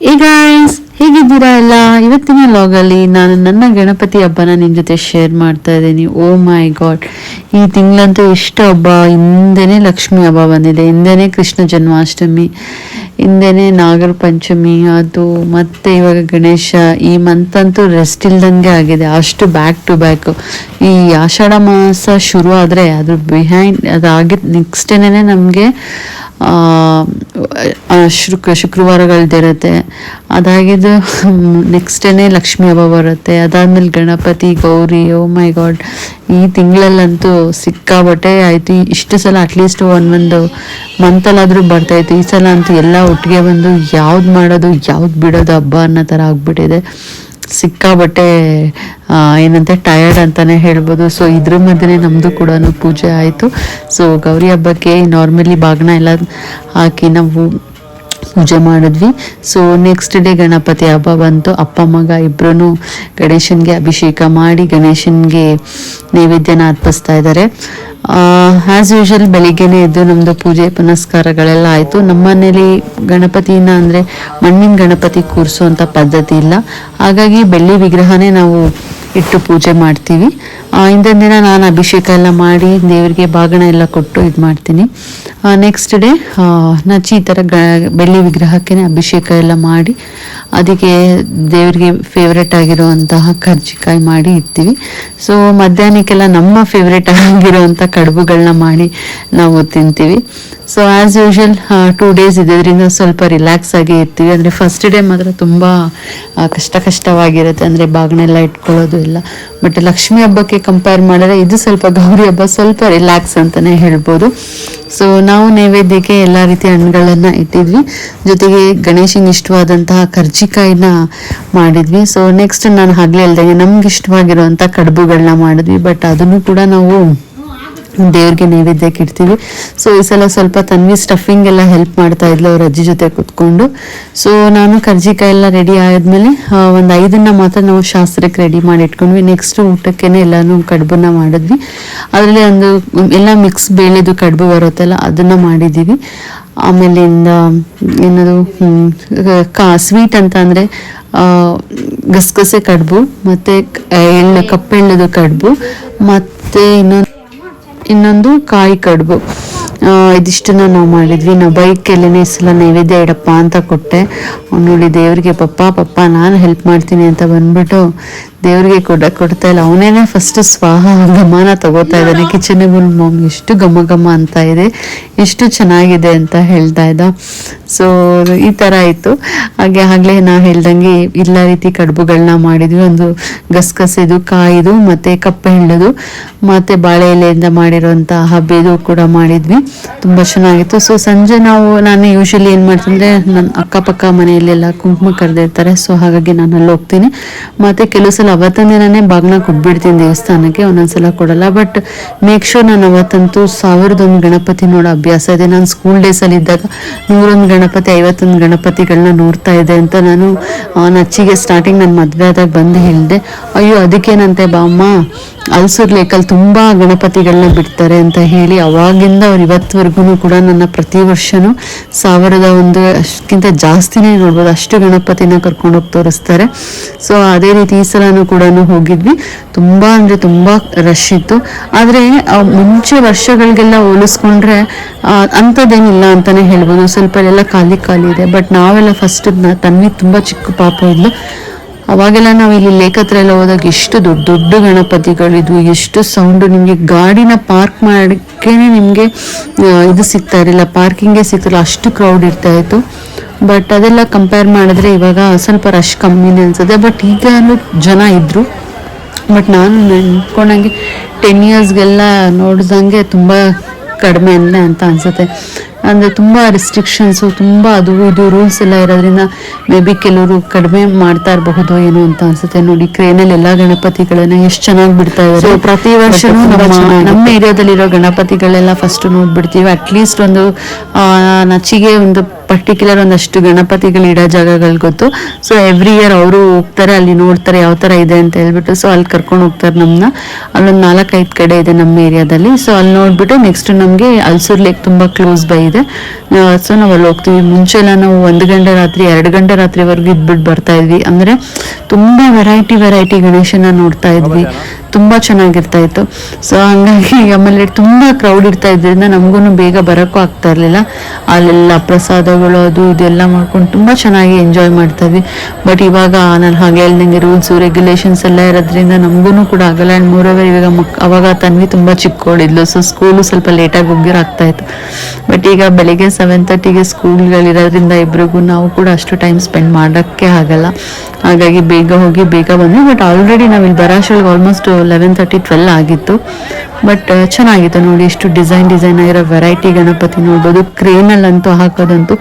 Guys ಹೇಗಿದ್ದೀರಾ ಎಲ್ಲ? ಇವತ್ತಿನ ಲಾಗಲ್ಲಿ ನಾನು ನನ್ನ ಗಣಪತಿ ಹಬ್ಬನ ನಿಮ್ಮ ಜೊತೆ ಶೇರ್ ಮಾಡ್ತಾ ಇದ್ದೀನಿ. ಓ ಮೈ ಗಾಡ್ ಈ ತಿಂಗಳಂತೂ ಎಷ್ಟು ಹಬ್ಬ. ಹಿಂದೆನೇ ಲಕ್ಷ್ಮಿ ಹಬ್ಬ ಬಂದಿದೆ. ಹಿಂದೆನೇ ಕೃಷ್ಣ ಜನ್ಮಾಷ್ಟಮಿ. ಹಿಂದೆನೇ ನಾಗರ ಪಂಚಮಿ. ಅದು ಮತ್ತೆ ಇವಾಗ ಗಣೇಶ. ಈ ಮಂತ್ ಅಂತೂ ರೆಸ್ಟ್ ಇಲ್ದಂಗೆ ಆಗಿದೆ. ಅಷ್ಟು ಬ್ಯಾಕ್ ಟು ಬ್ಯಾಕ್ ಈ ಆಷಾಢ ಮಾಸ ಶುರು ಆದರೆ ಅದು ಬಿಹೈಂಡ್ ಅದಾಗಿದ್ದು ನೆಕ್ಸ್ಟ್ ನಮಗೆ ಶುಕ್ರ ಶುಕ್ರವಾರಗಳ್ದಿರುತ್ತೆ ಅದಾಗಿದ್ದು ನೆಕ್ಸ್ಟ್ ಡೇನೇ ಲಕ್ಷ್ಮಿ ಹಬ್ಬ ಬರುತ್ತೆ. ಅದಾದ್ಮೇಲೆ Ganapati, Gauri oh my god ಈ ತಿಂಗಳಲ್ಲಂತೂ ಸಿಕ್ಕಾಬಟ್ಟೆ ಆಯಿತು. ಇಷ್ಟು ಸಲ ಅಟ್ಲೀಸ್ಟ್ ಒಂದು ಮಂತಲ್ಲಾದರೂ ಬರ್ತಾಯಿತ್ತು ಈ ಸಲ ಅಂತೂ ಎಲ್ಲ ಒಟ್ಟಿಗೆ ಬಂದು ಯಾವ್ದು ಮಾಡೋದು, ಯಾವ್ದು ಬಿಡೋದು ಹಬ್ಬ ಅನ್ನೋ ಥರ ಆಗ್ಬಿಟ್ಟಿದೆ. ಸಿಕ್ಕಾಬಟ್ಟೆ ಏನಂತೆ ಟಯರ್ಡ್ ಅಂತಾನೆ ಹೇಳ್ಬೋದು. ಸೊ ಇದ್ರ ಮಧ್ಯೆ ನಮ್ಮದು ಕೂಡ ಪೂಜೆ ಆಯಿತು. ಸೊ ಗೌರಿ ಹಬ್ಬಕ್ಕೆ ನಾರ್ಮಲಿ ಬಾಗ್ನ ಎಲ್ಲ ಹಾಕಿ ನಾವು ಪೂಜೆ ಮಾಡಿದ್ವಿ. ಸೊ ನೆಕ್ಸ್ಟ್ ಡೇ ಗಣಪತಿ ಹಬ್ಬ ಬಂತು. ಅಪ್ಪ, ಮಗ ಇಬ್ಬರೂ ಗಣೇಶನಿಗೆ ಅಭಿಷೇಕ ಮಾಡಿ ಗಣೇಶನಿಗೆ ನೈವೇದ್ಯನ ಅರ್ಪಿಸ್ತಾ ಇದ್ದಾರೆ ಆ್ಯಸ್ ಯೂಶಲ್ ಬೆಳಿಗ್ಗೆನೆ ಎದ್ದು ನಮ್ಮದು ಪೂಜೆ ಪುನಸ್ಕಾರಗಳೆಲ್ಲ ಆಯಿತು. ನಮ್ಮ ಮನೇಲಿ ಗಣಪತಿನ ಅಂದರೆ ಮಣ್ಣಿನ ಗಣಪತಿ ಕೂರಿಸುವಂಥ ಪದ್ಧತಿ ಇಲ್ಲ. ಹಾಗಾಗಿ ಬೆಳ್ಳಿ ವಿಗ್ರಹನೇ ನಾವು ಇಟ್ಟು ಪೂಜೆ ಮಾಡ್ತೀವಿ. ಹಿಂದಿನ ದಿನ ನಾನು ಅಭಿಷೇಕ ಎಲ್ಲ ಮಾಡಿ ದೇವರಿಗೆ ಬಾಗಣ ಎಲ್ಲ ಕೊಟ್ಟು ಇದು ಮಾಡ್ತೀನಿ ನೆಕ್ಸ್ಟ್ ಡೇ ನಚ್ಚಿ ಈ ಥರ ಗ ಬೆಳ್ಳಿ ವಿಗ್ರಹಕ್ಕೆ ಅಭಿಷೇಕ ಎಲ್ಲ ಮಾಡಿ, ಅದಕ್ಕೆ ದೇವರಿಗೆ ಫೇವ್ರೆಟ್ ಆಗಿರುವಂತಹ ಕರ್ಜಿಕಾಯಿ ಮಾಡಿ ಇಡ್ತೀವಿ. ಸೊ ಮಧ್ಯಾಹ್ನಕ್ಕೆಲ್ಲ ನಮ್ಮ ಫೇವ್ರೆಟ್ ಆಗಿರುವಂಥ ಕಡುಬುಗಳನ್ನ ಮಾಡಿ ನಾವು ತಿಂತೀವಿ. So as usual two days ಇದ್ದರಿಂದ ಸ್ವಲ್ಪ ರಿಲ್ಯಾಕ್ಸ್ ಆಗಿ ಇರ್ತೀವಿ. ಅಂದರೆ ಫಸ್ಟ್ ಡೇ ಮಾತ್ರ ತುಂಬ ಕಷ್ಟ ಕಷ್ಟವಾಗಿರುತ್ತೆ. ಅಂದರೆ ಬಾಗ್ನೆಲ್ಲ ಇಟ್ಕೊಳ್ಳೋದು ಇಲ್ಲ. ಬಟ್ ಲಕ್ಷ್ಮಿ ಹಬ್ಬಕ್ಕೆ ಕಂಪೇರ್ ಮಾಡಿದ್ರೆ ಇದು ಸ್ವಲ್ಪ ಗೌರಿ ಹಬ್ಬ, ಸ್ವಲ್ಪ ರಿಲ್ಯಾಕ್ಸ್ ಅಂತಲೇ ಹೇಳ್ಬೋದು. ಸೊ ನಾವು ನೈವೇದ್ಯಕ್ಕೆ ಎಲ್ಲ ರೀತಿಯ ಹಣ್ಣುಗಳನ್ನು ಇಟ್ಟಿದ್ವಿ. ಜೊತೆಗೆ ಗಣೇಶನಿಗೆ ಇಷ್ಟವಾದಂತಹ ಕರ್ಜಿಕಾಯಿನ ಮಾಡಿದ್ವಿ. ಸೊ ನೆಕ್ಸ್ಟ್ ನಾನು ಹಾಗೆ ಅಲ್ದಂಗೆ ನಮ್ಗೆ ಇಷ್ಟವಾಗಿರುವಂಥ ಕಡುಬುಗಳನ್ನ ಮಾಡಿದ್ವಿ. ಬಟ್ ಅದನ್ನು ಕೂಡ ನಾವು ದೇವ್ರಿಗೆ ನೈವೇದ್ಯಕ್ಕೆ ಇಡ್ತೀವಿ. ಸೊ ಈ ಸಲ ಸ್ವಲ್ಪ ತನ್ವಿ ಸ್ಟಫಿಂಗ್ ಎಲ್ಲ ಹೆಲ್ಪ್ ಮಾಡ್ತಾ ಇದ್ಲು ಅವ್ರ ಅಜ್ಜಿ ಜೊತೆ ಕುತ್ಕೊಂಡು. ಸೊ ನಾನು ಕರ್ಜಿಕಾಯಿ ಎಲ್ಲ ರೆಡಿ ಆದ್ಮೇಲೆ ಒಂದು ಐದನ್ನ ಮಾತ್ರ ನಾವು ಶಾಸ್ತ್ರಕ್ಕೆ ರೆಡಿ ಮಾಡಿ ಇಟ್ಕೊಂಡ್ವಿ ನೆಕ್ಸ್ಟ್ ಊಟಕ್ಕೇನೆ ಎಲ್ಲಾನು ಕಡುಬನ್ನ ಮಾಡಿದ್ವಿ. ಅದರಲ್ಲಿ ಒಂದು ಎಲ್ಲ ಮಿಕ್ಸ್ ಬೇಳೆದು ಕಡುಬು ಬರುತ್ತಲ್ಲ, ಅದನ್ನ ಮಾಡಿದ್ದೀವಿ. ಆಮೇಲಿಂದ ಏನದು ಕಾ ಸ್ವೀಟ್ ಅಂತ ಅಂದರೆ ಗಸಗಸೆ ಕಡುಬು, ಮತ್ತು ಎಣ್ಣೆ ಕಪ್ಪೆಣ್ಣದು ಕಡುಬು, ಮತ್ತು ಇನ್ನೊಂದು ಇನ್ನೊಂದು ಕಾಯಿ ಕಡುಬು. ಇದಿಷ್ಟನ್ನು ನಾವು ಮಾಡಿದ್ವಿ. ನಾವು ಬೈಕಲ್ಲೇ ಸಲ ನೈವೇದ್ಯ ಇಡಪ್ಪ ಅಂತ ಕೊಟ್ಟೆ. ನೋಡಿ ದೇವರಿಗೆ, ಪಪ್ಪ ಪಪ್ಪ, ನಾನು ಹೆಲ್ಪ್ ಮಾಡ್ತೀನಿ ಅಂತ ಬಂದ್ಬಿಟ್ಟು ದೇವ್ರಿಗೆ ಕೂಡ ಕೊಡ್ತಾ ಇಲ್ಲ. ಅವನೇನೆ ಫಸ್ಟ್ ಸ್ವಾಹ, ಗಮನ ತಗೋತಾ ಇದ್ದಾನೆ. ಕಿಚನ್ ಮಾಮ್ ಎಷ್ಟು ಘಮ ಘಮ ಅಂತ ಇದೆ. ಎಷ್ಟು ಚೆನ್ನಾಗಿದೆ ಅಂತ ಹೇಳ್ತಾ ಇದ್ದ. ಸೊ ಈ ಥರ ಆಯಿತು. ಹಾಗೆ ಆಗಲೇ ನಾವು ಹೇಳ್ದಂಗೆ ಎಲ್ಲ ರೀತಿ ಕಡುಬುಗಳನ್ನ ಮಾಡಿದ್ವಿ. ಒಂದು ಗಸಗಸೆದು ಕಾಯಿದು, ಮತ್ತು ಕಪ್ಪೆ ಎಳ್ಳದು ಮತ್ತು ಬಾಳೆ ಎಲೆಯಿಂದ ಮಾಡಿರೋಂಥ ಹಬ್ಬೆದು ಕೂಡ ಮಾಡಿದ್ವಿ. ತುಂಬ ಚೆನ್ನಾಗಿತ್ತು. ಸೊ ಸಂಜೆ ನಾವು, ನಾನು ಯೂಶಲಿ ಏನು ಮಾಡ್ತೀನಿ ನನ್ನ ಅಕ್ಕಪಕ್ಕ ಮನೆಯಲ್ಲೆಲ್ಲ ಕುಂಕುಮ ಕರೆದಿರ್ತಾರೆ. ಸೊ ಹಾಗಾಗಿ ನಾನು ಅಲ್ಲಿ ಹೋಗ್ತೀನಿ ಮತ್ತು ಕೆಲವು ಸಲ ಅವತ್ತಿನ ದಿನನೇ ಬಾಗ್ನ ಕೊಟ್ಬಿಡ್ತೀನಿ ದೇವಸ್ಥಾನಕ್ಕೆ, ಒಂದೊಂದ್ಸಲ ಕೊಡಲ್ಲ. ಬಟ್ ಮೇಕ್ ಶೋರ್ ನಾನು ಅವತ್ತಂತೂ ಸಾವಿರದೊಂದು ಗಣಪತಿ ನೋಡೋ ಅಭ್ಯಾಸ ಇದೆ. ನಾನು ಸ್ಕೂಲ್ ಡೇಸಲ್ಲಿ ಇದ್ದಾಗ ನೂರೊಂದು ಗಣಪತಿ, ಐವತ್ತೊಂದು ಗಣಪತಿಗಳನ್ನ ನೋಡ್ತಾ ಇದೆ ಅಂತ ನಾನು ನಚ್ಚಿಗೆ ಸ್ಟಾರ್ಟಿಂಗ್ ನನ್ನ ಮದುವೆ ಆದಾಗ ಬಂದು ಹೇಳಿದೆ, ಅಯ್ಯೋ, ಅದಕ್ಕೇನಂತೆ ಬಾಮ್ಮ? ಅಲ್ಸೂರ್ ಲೇಕಲ್ಲಿ ತುಂಬ ಗಣಪತಿಗಳನ್ನ ಬಿಡ್ತಾರೆ ಅಂತ ಹೇಳಿ ಅವಾಗಿಂದ ಅವ್ರು ಇವತ್ತುವರೆಗೂ ಕೂಡ ನನ್ನ ಪ್ರತಿ ವರ್ಷನೂ ಸಾವಿರದ ಒಂದು ಅಷ್ಟಕ್ಕಿಂತ ಜಾಸ್ತಿನೇ ನೋಡ್ಬೋದು. ಅಷ್ಟು ಗಣಪತಿನ ಕರ್ಕೊಂಡೋಗಿ ತೋರಿಸ್ತಾರೆ. ಸೊ ಅದೇ ರೀತಿ ಈ ಸಲನೂ ಕೂಡ ಹೋಗಿದ್ವಿ. ತುಂಬ ಅಂದರೆ ತುಂಬ ರಶ್ ಇತ್ತು. ಆದರೆ ಮುಂಚೆ ವರ್ಷಗಳಿಗೆಲ್ಲ ಹೋಲಿಸ್ಕೊಂಡ್ರೆ ಅಂಥದ್ದೇನಿಲ್ಲ ಅಂತಲೇ ಹೇಳ್ಬೋದು. ಸ್ವಲ್ಪ ಎಲ್ಲ ಖಾಲಿ ಖಾಲಿ ಇದೆ. ಬಟ್ ನಾವೆಲ್ಲ ಫಸ್ಟ್ ತನ್ನಿ ತುಂಬ ಚಿಕ್ಕ ಪಾಪ ಇದ್ಲು. ಅವಾಗೆಲ್ಲ ನಾವು ಇಲ್ಲಿ ಲೇಕ್ ಹತ್ರ ಎಲ್ಲ ಹೋದಾಗ ಎಷ್ಟು ದೊಡ್ಡ ದೊಡ್ಡ ಗಣಪತಿಗಳಿದ್ವು, ಎಷ್ಟು ಸೌಂಡು ನಿಮಗೆ ಗಾಡಿನ ಪಾರ್ಕ್ ಮಾಡೋಕ್ಕೇನೆ ನಿಮಗೆ ಇದು ಸಿಗ್ತಾ ಇರಲಿಲ್ಲ ಪಾರ್ಕಿಂಗೇ ಸಿಗ್ತಿಲ್ಲ ಅಷ್ಟು ಕ್ರೌಡ್ ಇರ್ತಾ ಇತ್ತು. ಬಟ್ ಅದೆಲ್ಲ ಕಂಪೇರ್ ಮಾಡಿದ್ರೆ ಇವಾಗ ಸ್ವಲ್ಪ ರಶ್ ಕಮ್ಮಿನೇ ಅನ್ಸುತ್ತೆ. ಬಟ್ ಈಗಲೂ ಜನ ಇದ್ದರು ಬಟ್ ನಾನು ನೆನ್ಕೊಂಡಂಗೆ ಟೆನ್ ಇಯರ್ಸ್ಗೆಲ್ಲ ನೋಡ್ದಂಗೆ ತುಂಬ ಕಡಿಮೆ ಅಂತ ಅನ್ಸುತ್ತೆ. ಅಂದರೆ ತುಂಬ ರಿಸ್ಟ್ರಿಕ್ಷನ್ಸು ತುಂಬ ಅದು ಇದು ರೂಲ್ಸ್ ಎಲ್ಲ ಇರೋದ್ರಿಂದ ಮೇ ಬಿ ಕೆಲವರು ಕಡಿಮೆ ಮಾಡ್ತಾ ಇರಬಹುದು ಏನೋ ಅಂತ ಅನ್ಸುತ್ತೆ. ನೋಡಿ ಕ್ರೇನಲ್ಲಿ ಎಲ್ಲ ಗಣಪತಿಗಳನ್ನ ಎಷ್ಟು ಚೆನ್ನಾಗಿ ಬಿಡ್ತಾ ಇದ್ದಾರೆ ಪ್ರತಿ ವರ್ಷನೂ ನಮ್ಮ ಏರಿಯಾದಲ್ಲಿರೋ ಗಣಪತಿಗಳೆಲ್ಲ ಫಸ್ಟ್ ನೋಡ್ಬಿಡ್ತೀವಿ. ಅಟ್ಲೀಸ್ಟ್ ಒಂದು ನಚ್ಚಿಗೆ ನಚಿಗೆ ಒಂದು ಪರ್ಟಿಕ್ಯುಲರ್ ಒಂದಷ್ಟು ಗಣಪತಿಗಳು ಇಡೋ ಜಾಗಗಳು ಗೊತ್ತು. ಸೊ ಎವ್ರಿ ಇಯರ್ ಅವರು ಹೋಗ್ತಾರೆ ಅಲ್ಲಿ ನೋಡ್ತಾರೆ ಯಾವ ಥರ ಇದೆ ಅಂತ ಹೇಳ್ಬಿಟ್ಟು ಸೊ ಅಲ್ಲಿ ಕರ್ಕೊಂಡು ಹೋಗ್ತಾರೆ ನಮ್ಮನ್ನ ಅಲ್ಲೊಂದು ನಾಲ್ಕೈದು ಕಡೆ ಇದೆ ನಮ್ಮ ಏರಿಯಾದಲ್ಲಿ. ಸೊ ಅಲ್ಲಿ ನೋಡ್ಬಿಟ್ಟು ನೆಕ್ಸ್ಟ್ ನಮಗೆ ಅಲ್ಸೂರ್ ಲೇಕ್ ತುಂಬ ಕ್ಲೋಸ್ ಬೈ ಇದೆ. ಸೊ ನಾವು ಅಲ್ಲಿ ಹೋಗ್ತೀವಿ. ಮುಂಚೆ ಎಲ್ಲ ನಾವು ಒಂದು ಗಂಟೆ ರಾತ್ರಿ ಎರಡು ಗಂಟೆ ರಾತ್ರಿವರೆಗೂ ಇದ್ಬಿಟ್ಟು ಬರ್ತಾ ಇದ್ವಿ. ಅಂದರೆ ತುಂಬ ವೆರೈಟಿ ವೆರೈಟಿ ಗಣೇಶನ ನೋಡ್ತಾ ಇದ್ವಿ. ತುಂಬ ಚೆನ್ನಾಗಿರ್ತಾ ಇತ್ತು. ಸೊ ಹಂಗಾಗಿ ಆಮೇಲೆ ತುಂಬ ಕ್ರೌಡ್ ಇರ್ತಾ ಇದ್ರಿಂದ ನಮಗೂ ಬೇಗ ಬರೋಕ್ಕೂ ಆಗ್ತಾ ಇರಲಿಲ್ಲ. ಅಲ್ಲೆಲ್ಲ ಪ್ರಸಾದಗಳು ಅದು ಇದೆಲ್ಲ ಮಾಡ್ಕೊಂಡು ತುಂಬ ಚೆನ್ನಾಗಿ ಎಂಜಾಯ್ ಮಾಡ್ತಾ ಇದ್ವಿ ಬಟ್ ಇವಾಗ ನಾನು ಹಾಗೆ ಹೇಳ್ದಂಗೆ ರೂಲ್ಸು ರೆಗ್ಯುಲೇಷನ್ಸ್ ಎಲ್ಲ ಇರೋದ್ರಿಂದ ನಮಗೂ ಕೂಡ ಆಗಲ್ಲ. ಆ್ಯಂಡ್ ಮೂರವರ್ ಇವಾಗ ಮಕ್, ಅವಾಗ ತನ್ವಿ ತುಂಬ ಚಿಕ್ಕೋಳಿದ್ಲು. ಸೊ ಸ್ಕೂಲು ಸ್ವಲ್ಪ ಲೇಟಾಗಿ ಹೋಗಿರೋ ಆಗ್ತಾ ಇತ್ತು. ಬಟ್ ಈಗ ಬೆಳಿಗ್ಗೆ ಸೆವೆನ್ ತರ್ಟಿಗೆ ಸ್ಕೂಲ್ಗಳಿರೋದ್ರಿಂದ ಇಬ್ರಿಗೂ ನಾವು ಕೂಡ ಅಷ್ಟು ಟೈಮ್ ಸ್ಪೆಂಡ್ ಮಾಡೋಕ್ಕೆ ಆಗಲ್ಲ. ಹಾಗಾಗಿ ಬೇಗ ಹೋಗಿ ಬೇಗ ಬಂದ್ವಿ. ಬಟ್ ಆಲ್ರೆಡಿ ನಾವು ಇಲ್ಲಿ ಆಲ್ಮೋಸ್ಟ್ ಲೆವೆನ್ ತರ್ಟಿ ಟ್ವೆಲ್ ಆಗಿತ್ತು. ಬಟ್ ಚೆನ್ನಾಗಿತ್ತು ನೋಡಿ ಎಷ್ಟು ಡಿಸೈನ್ ಡಿಸೈನ್ ಆಗಿರೋ ವೆರೈಟಿ ಗಣಪತಿ ನೋಡ್ಬೋದು. ಕ್ರೇನಲ್ಲಂತೂ ಹಾಕೋದಂತೂ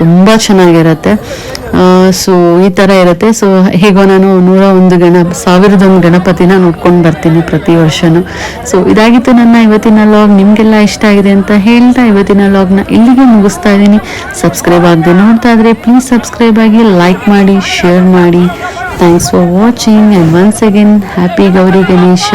ತುಂಬ ಚೆನ್ನಾಗಿರುತ್ತೆ. ಸೊ ಈ ಥರ ಇರುತ್ತೆ. ಸೊ ಹೇಗೋ ನಾನು ನೂರ ಒಂದು ಗಣ, ಸಾವಿರದ ಒಂದು ಗಣಪತಿನ ನೋಡ್ಕೊಂಡು ಬರ್ತೀನಿ ಪ್ರತಿ ವರ್ಷನೂ. ಸೊ ಇದಾಗಿತ್ತು ನನ್ನ ಇವತ್ತಿನ ಲಾಗ್ ನಿಮಗೆಲ್ಲ ಇಷ್ಟ ಆಗಿದೆ ಅಂತ ಹೇಳ್ತಾ ಇವತ್ತಿನ ಲಾಗ್ನ ಇಲ್ಲಿಗೆ ಮುಗಿಸ್ತಾ ಇದ್ದೀನಿ. ಸಬ್ಸ್ಕ್ರೈಬ್ ಆಗದೆ ನೋಡ್ತಾ ಇದ್ರೆ ಪ್ಲೀಸ್ ಸಬ್ಸ್ಕ್ರೈಬ್ ಆಗಿ ಲೈಕ್ ಮಾಡಿ ಶೇರ್ ಮಾಡಿ. Thanks for watching and once again happy Gauri Ganesha